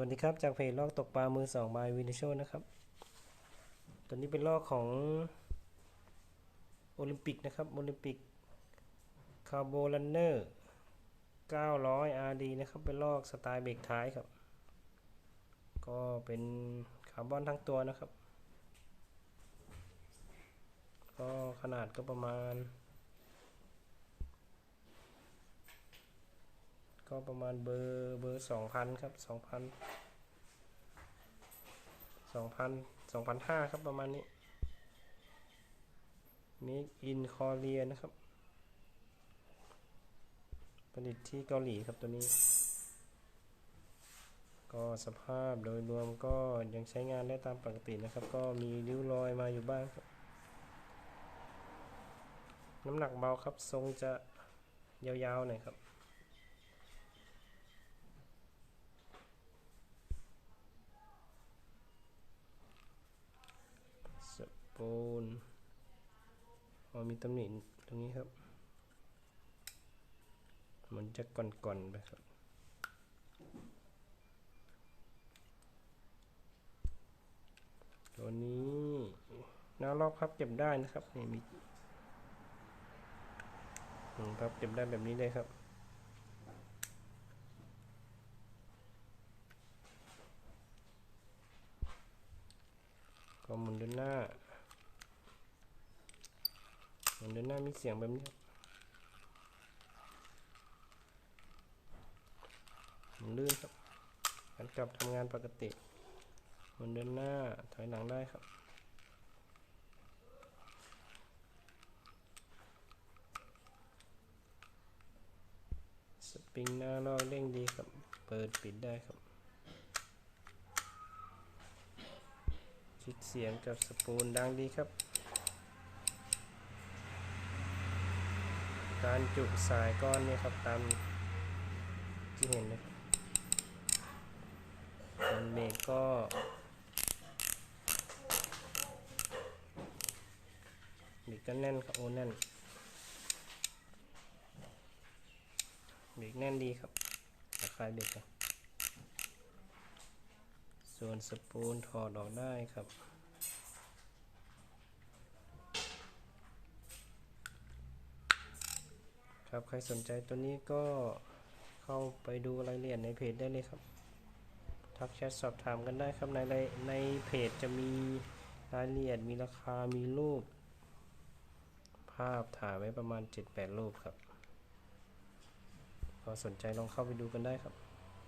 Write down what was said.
วัสดีครับ จากเพจลอกตกปลามือสองบายวินโชนะครับ ตัวนี้เป็นลอกของโอลิมปิกนะครับ โอลิมปิกคาร์โบลันเนอร์ 900 RD นะครับ เป็นลอกสไตล์เบรกท้ายครับ ก็เป็นคาร์บอนทั้งตัวนะครับ ก็ขนาดก็ประมาณ ก็ประมาณเบอร์เบอร์สองพันครับสองพันสองพันสองพันห้าครับประมาณนี้ Make in Korea นะครับ ผลิตที่เกาหลีครับตัวนี้ ก็สภาพโดยรวมก็ยังใช้งานได้ตามปกตินะครับ ก็มีริ้วรอยมาอยู่บ้างครับ น้ำหนักเบาครับ ทรงจะยาวๆหน่อยครับ ส ปูนอมีตำหนิตรงนี้ครับ มันจะก่อนๆไปครับตัวนี้หน้ารอบพับเก็บได้นะครับนี่มีอืมพับเก็บได้แบบนี้เลยครับก็หมุนเดินหน้า มุนเดินหน้ามีเสียงแบบนี้ครับหมุนลื่นครับการกลับทำงานปกติหมุนเดินหน้าถอยหลังได้ครับสปริงหน้าลอกเร่งดีครับ เปิดปิดได้ครับชิดเสียงกับสปูนดังดีครับ การจุสายก้อนนี่ครับตามที่เห็นนะครับส่วนเบรกก็เบรกก็แน่นครับโอ้แน่นเบรกแน่นดีครับราคายเบรกครับส่วนสปูนถอดออกได้ครับ ครับ ใครสนใจตัวนี้ก็เข้าไปดูรายละเอียดในเพจได้เลยครับ ทักแชทสอบถามกันได้ครับในในในเพจจะมีรายละเอียดมีราคา มีรูป ภาพถ่ายไว้ประมาณ 7-8 รูปครับ ก็สนใจลองเข้าไปดูกันได้ครับ